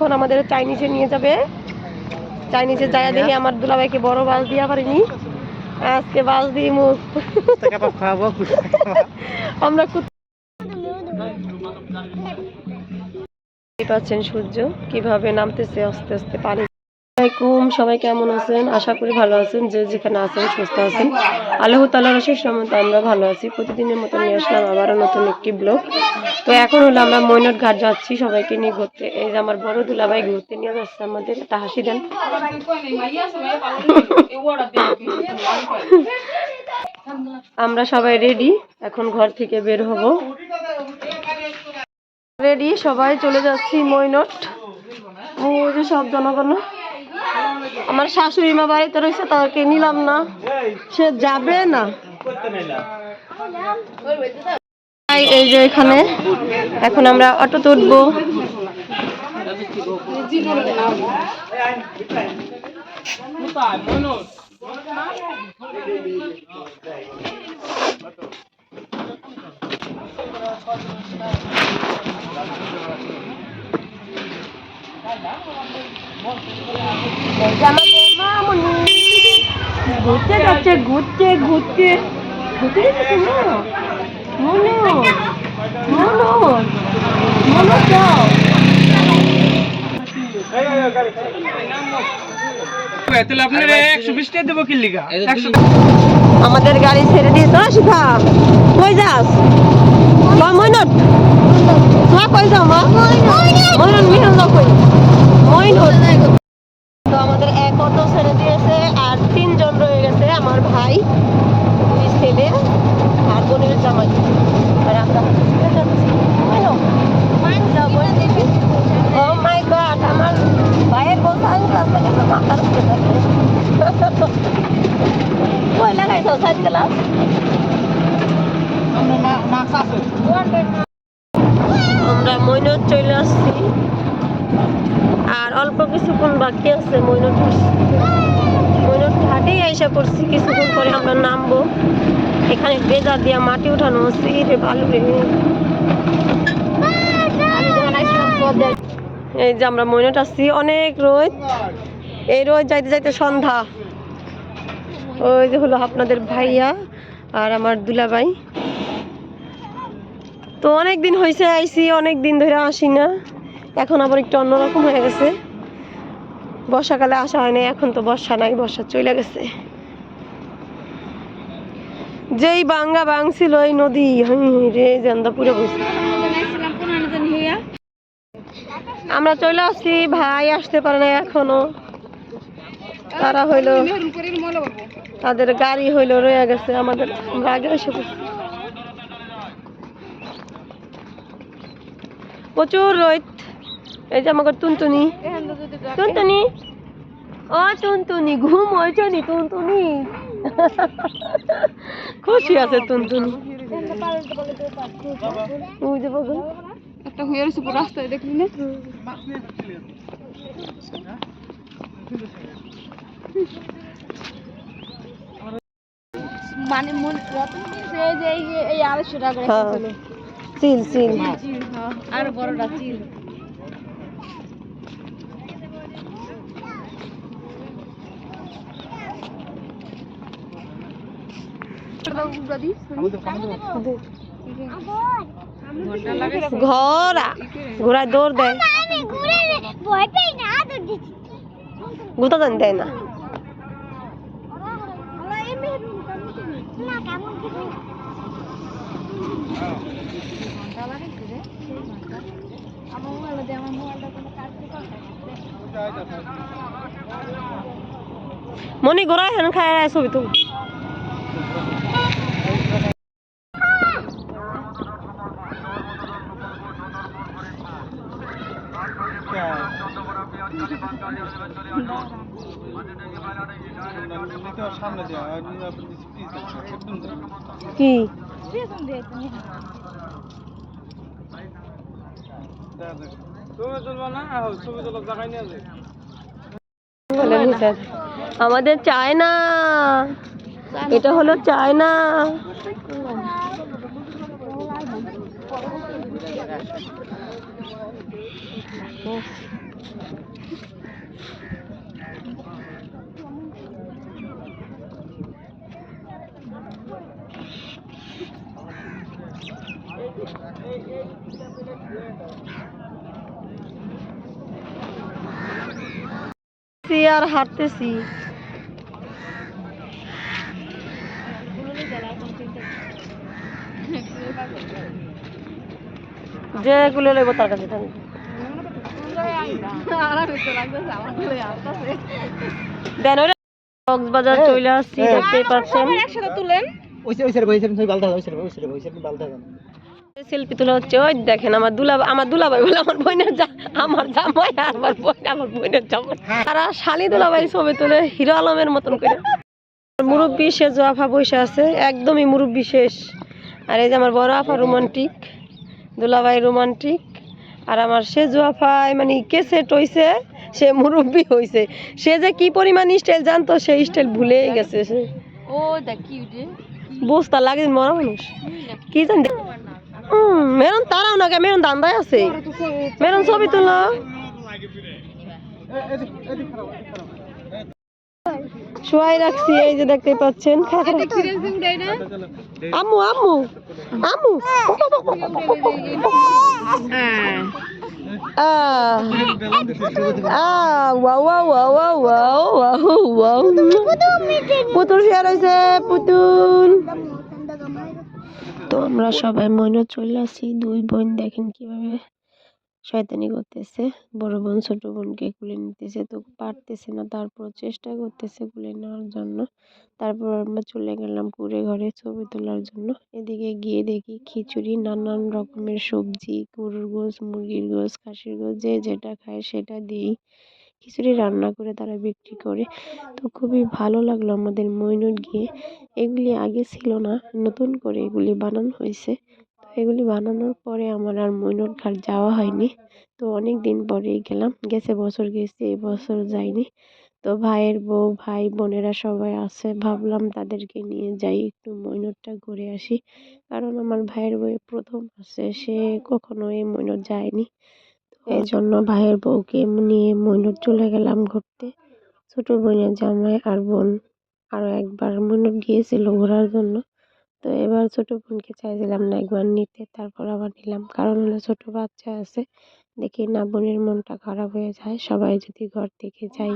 এখন আমাদের চাইনিজে নিয়ে যাবে। চাইনিজে যায় দেখি আমার দুলাভাইকে বড় বাস দিয়া পারিনি। আজকে বাস দিই মুখ আমরা পাচ্ছেন সূর্য। কীভাবে নামতেছে আস্তে আস্তে পানি আসসালামাইকুম সবাই কেমন আছেন? আশা করি ভালো আছেন, যে যেখানে আছেন সুস্থ আছেন। আল্লাহ তাল্লাহ রসের সম্মত আমরা ভালো আছি। প্রতিদিনের মতো নিয়ে আসলাম আবারও নতুন একটি ব্লগ। তো এখন হলো আমরা মৈনট ঘাট যাচ্ছি সবাইকে নিয়ে ঘুরতে। এই যে আমার বড় দুলাভাই ঘুরতে নিয়ে যাচ্ছে আমাদের। একটা হাসি দেন। আমরা সবাই রেডি এখন ঘর থেকে বের হব। রেডি সবাই চলে যাচ্ছি মৈনট। ও যে সব জনগণ। আমার শাশুড়ি মা বাড়িতে রয়েছে তাকে নিলাম না সে যাবে না এই যে এখানে, এখন আমরা অটোতে উঠবো বৌমা মনি। ঘুরতে যাচ্ছে ঘুরতে ঘুরতে ঘুরতে যাচ্ছে যাও আমাদের গাড়ি ছেড়ে দিয়ে তো শিখা। কই যাস? মা মইনত মা কই যাও, মা? মইনত মিহল যাও কই? মইনত তো আমাদের এক অটো ছেড়ে দিয়েছে আর তিনজন রয়ে আমার ভাই, দুই ছেলে আর বোনের জামাই আর আমরা হেঁটে যাচ্ছি মইনত ও মাই গড আমার ভাইয়ের বউ সানগ্লাস লাগাইছে মাথার উপরে কই লাগাইছো সানগ্লাস মাছ আছে আমরা মৈনট চলে আসছি আর অল্প কিছুক্ষণ বাকি আছে মৈনট মৈনট ঘাটেই আইসা পড়ছি, কিছুক্ষণ পরে আমরা নামবো। এখানে বেজা দিয়া মাটি উঠানো হচ্ছে রে। বালু এই যে আমরা মৈনট আসছি অনেক রোদ। এই রোদ যাইতে যাইতে সন্ধ্যা। ওই যে হলো আপনাদের ভাইয়া আর আমার দুলাভাই। তো অনেক দিন হয়েছে আইসি অনেক দিন ধরে আসি না এখন আবার একটু অন্যরকম হয়ে গেছে। বর্ষাকালে আসা হয় না এখন তো বর্ষা নাই, বর্ষা চলে গেছে। যেই বাঙ্গা বাংছিল ওই নদী রে জান্দা পুরো বসে আমরা চলে আসছি, ভাই আসতে পারে না এখনও। তারা হইল, তাদের গাড়ি হইল, রয়ে গেছে আমাদের। আমরা আগে এসে প্রচুর রোদ এই যে আমাকে টুনটুনি। টুনটুনি? ও টুনটুনি ঘুম হয়েছে নি টুনটুনি? খুশি আছে টুনটুনি। একটা হয়ে রয়েছে রাস্তায় দেখলি না? মানে মন এই যে এই আড়াইশো টাকা হ্যাঁ। চিল চিল, হ্যাঁ, আর বড়টা চিল। ঘোড়া। ঘোড়ায় দৌড় দেয়। গুতা জানি দেয় না। মনি ঘোড়া হেন খায় ছবি তো সামনে দেওয়া আপনি একদম কি পেছন দিয়ে তুমি তুমি চলবা না ছবি তোলা জায়গায় নিয়ে যায় বলেন স্যার আমাদের চায়না। এটা হলো চায়না। আর হাঁটতেছি। যে গুলো লেবো তার কাছে থাকবে। ওই চলে আসছি দেখতেই পাচ্ছেন। ওইসে ওইসে ওই বালটা ওইসে ওইসে ওইসে বালটা সেলফি তোলা হচ্ছে ওই দেখেন আমার দুলা আমার দুলাভাই বলে আমার বোনের যা আমার জামাই আর আমার বোন আমার বোনের জামাই। তারা শালি দুলাভাই ছবি তুলে হিরো আলমের মতন করে। মুরব্বী শেষ আফা বসে আছে একদমই মুরব্বী শেষ। আর এই যে আমার বড় আফা রোমান্টিক দুলাভাই রোমান্টিক আর আমার সে জুয়াফাই মানে কেসে টইছে সে মুরব্বী হইছে। সে যে কি পরিমাণ স্টাইল জানতো সেই স্টাইল ভুলেই গেছে সে। ও দেখ কিউট বুঝতা লাগে মরা মানুষ। কি জানি? হুম মেরন তারাও না মেরুন দান্দায় আছে। মেরন ছবি তুলো। শোয়াই রাখছি, এই যে দেখতে পাচ্ছেন। আম্মু আম্মু আম্মু। পুতুল শেয়ার হয়েছে, পুতুল। তো আমরা সবাই মনে চলে আসি, দুই বোন দেখেন কীভাবে শয়তানি করতেছে। বড় বোন, ছোট বোনকে কুলে নিতেছে, তো পারতেছে না তারপর চেষ্টা করতেছে কুলে নেওয়ার জন্য। তারপর আমরা চলে গেলাম কুড়ে ঘরে ছবি তোলার জন্য। এদিকে গিয়ে দেখি খিচুড়ি, নানান রকমের সবজি, গরুর গোস মুরগির গোস খাসির গোস যে যেটা খায় সেটা দিয়েই খিচুড়ি রান্না করে তারা বিক্রি করে। তো খুবই ভালো লাগল আমাদের মইনুট গিয়ে। এগুলি আগে ছিল না, নতুন করে এগুলি বানানো হয়েছে। তো এগুলি বানানোর পরে আমার আর মইনুট ঘাট যাওয়া হয়নি। তো অনেক দিন পরেই গেলাম। গেছে বছর, গেছে এবছর যাইনি। তো ভাইয়ের বউ ভাই বোনেরা সবাই আছে। ভাবলাম তাদেরকে নিয়ে যাই একটু মইনুটটা ঘুরে আসি। কারণ আমার ভাইয়ের বউ প্রথম আছে সে কখনো এই মইনুট যায়নি এই জন্য ভাইয়ের বউকে নিয়ে মইনুট চলে গেলাম ঘুরতে। ছোট বোনের জামাই আর বোন আরও একবার মইনুট গিয়েছিল ঘোরার জন্য। তো এবার ছোট বোনকে চাইছিলাম না একবার নিতে তারপর আবার নিলাম। কারণ হলো ছোট বাচ্চা আছে দেখি না বোনের মনটা খারাপ হয়ে যায়। সবাই যদি ঘর থেকে যাই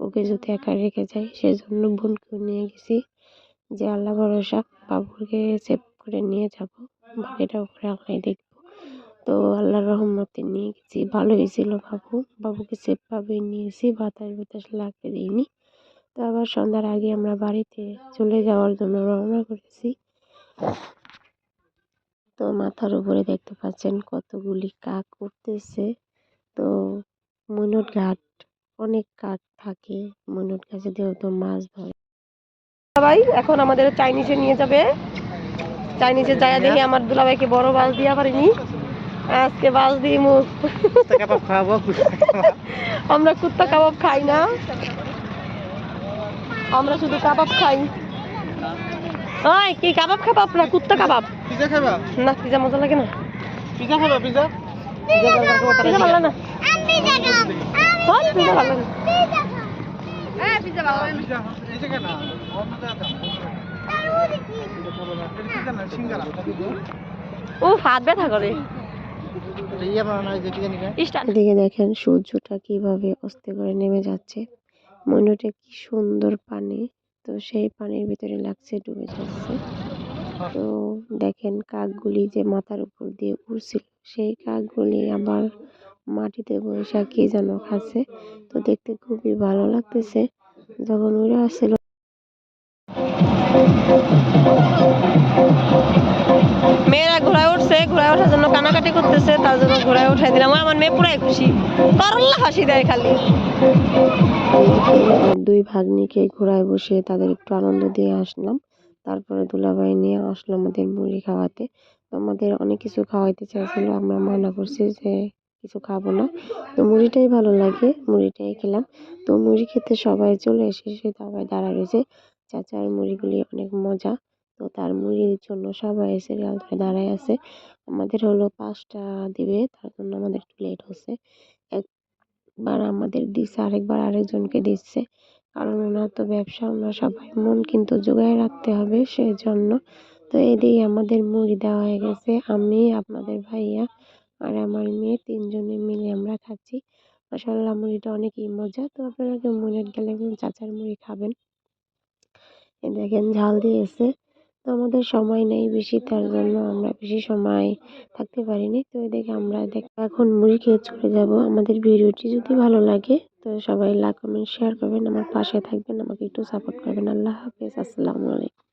ওকে যদি একা রেখে যাই সেজন্য বোনকেও নিয়ে গেছি। যে আল্লাহ ভরসা, বাবুকে সেভ করে নিয়ে যাব। বাকিটা উপরে আল্লাহ দেখব। তো আল্লাহর রহমতে নিয়ে গেছি। ভালো হয়েছিল বাবু। বাবুকে সেফভাবেই নিয়েছি। বাতাস বাতাস লাগতে দিইনি তো আবার সন্ধ্যার আগে আমরা বাড়িতে চলে যাওয়ার জন্য রওনা করেছি। তো মাথার উপরে দেখতে পাচ্ছেন কতগুলি কাক উঠতেছে। তো মইনুট ঘাট অনেক কাক থাকে। মইনুট গাছে যেহেতু মাছ ধরে। ভাই এখন আমাদের চাইনিজে নিয়ে যাবে। চাইনিজে যায় দেখি আমার দুলাভাইকে বড় বাস দিয়া পারিনি। আজকে বাস দিই মুখ আমরা কুত্তা কাবাব খাই না। আমরা শুধু কাবাব খাই। ওই কি কাবাব খাবাব না কুত্তা কাবাব? পিজা খাবা? না পিজা মজা লাগে না। পিজা খাবা পিজা পিজা ভালো না। পিজা ভালো না। হ্যাঁ পিজা ভালো না। এই যে কেনা পিজা ও হাত ব্যথা করে। ইয়ে হয় দেখেন সূর্যটা কীভাবে অস্তে করে নেমে যাচ্ছে। মনুটা কি সুন্দর পানি তো সেই পানির ভিতরে লাগছে, ডুবে যাচ্ছে। তো দেখেন কাকগুলি যে মাথার উপর দিয়ে উড়ছিল, সেই কাকগুলি আবার মাটিতে বসে কি যেন খাচ্ছে। তো দেখতে খুবই ভালো লাগতেছে। যখন উড়ে আসছিল করতেছে, তার জন্য ঘোড়ায় উঠাই দিলাম। আমার মেয়ে পুরাই খুশি। করল্লা হাসি দেয় খালি। দুই ভাগ্নিকে ঘোড়ায় বসে তাদের একটু আনন্দ দিয়ে আসলাম। তারপরে দুলাভাই নিয়ে আসলো আমাদের মুড়ি খাওয়াতে। আমাদের অনেক কিছু খাওয়াইতে চাইছিল, আমরা মানা করছি যে কিছু খাব না। তো মুড়িটাই ভালো লাগে, মুড়িটাই খেলাম। তো মুড়ি খেতে সবাই চলে এসেছে, সবাই দাঁড়া রয়েছে। চাচার মুড়িগুলি অনেক মজা। তো তার মুড়ির জন্য সবাই সিরিয়াল ধরে দাঁড়ায় আছে। আমাদের হলো পাঁচটা দিবে, তার জন্য আমাদের একটু লেট হচ্ছে। একবার আমাদের দিচ্ছে আরেকবার আরেকজনকে দিচ্ছে। কারণ ওনার তো ব্যবসা, ওনার সবাই মন কিন্তু জোগায় রাখতে হবে সেই জন্য তো এদিকে আমাদের মুড়ি দেওয়া হয়ে গেছে। আমি, আপনাদের ভাইয়া আর আমার মেয়ে তিনজনে মিলে আমরা খাচ্ছি। মাসাল্লাহ মুড়িটা অনেকই মজা। তো আপনারা কেউ মনে গেলে চাচার মুড়ি খাবেন। দেখেন, ঝাল দিয়েছে। তো আমাদের সময় নেই বেশি, তার জন্য আমরা বেশি সময় থাকতে পারিনি। তো এদিকে আমরা দেখ, এখন মুড়ি খেয়ে চলে যাব। আমাদের ভিডিওটি যদি ভালো লাগে, তো সবাই লাইক, কমেন্ট শেয়ার করবেন। আমার পাশে থাকবেন, আমাকে একটু সাপোর্ট করবেন। আল্লাহ হাফেজ, আসসালামু আলাইকুম।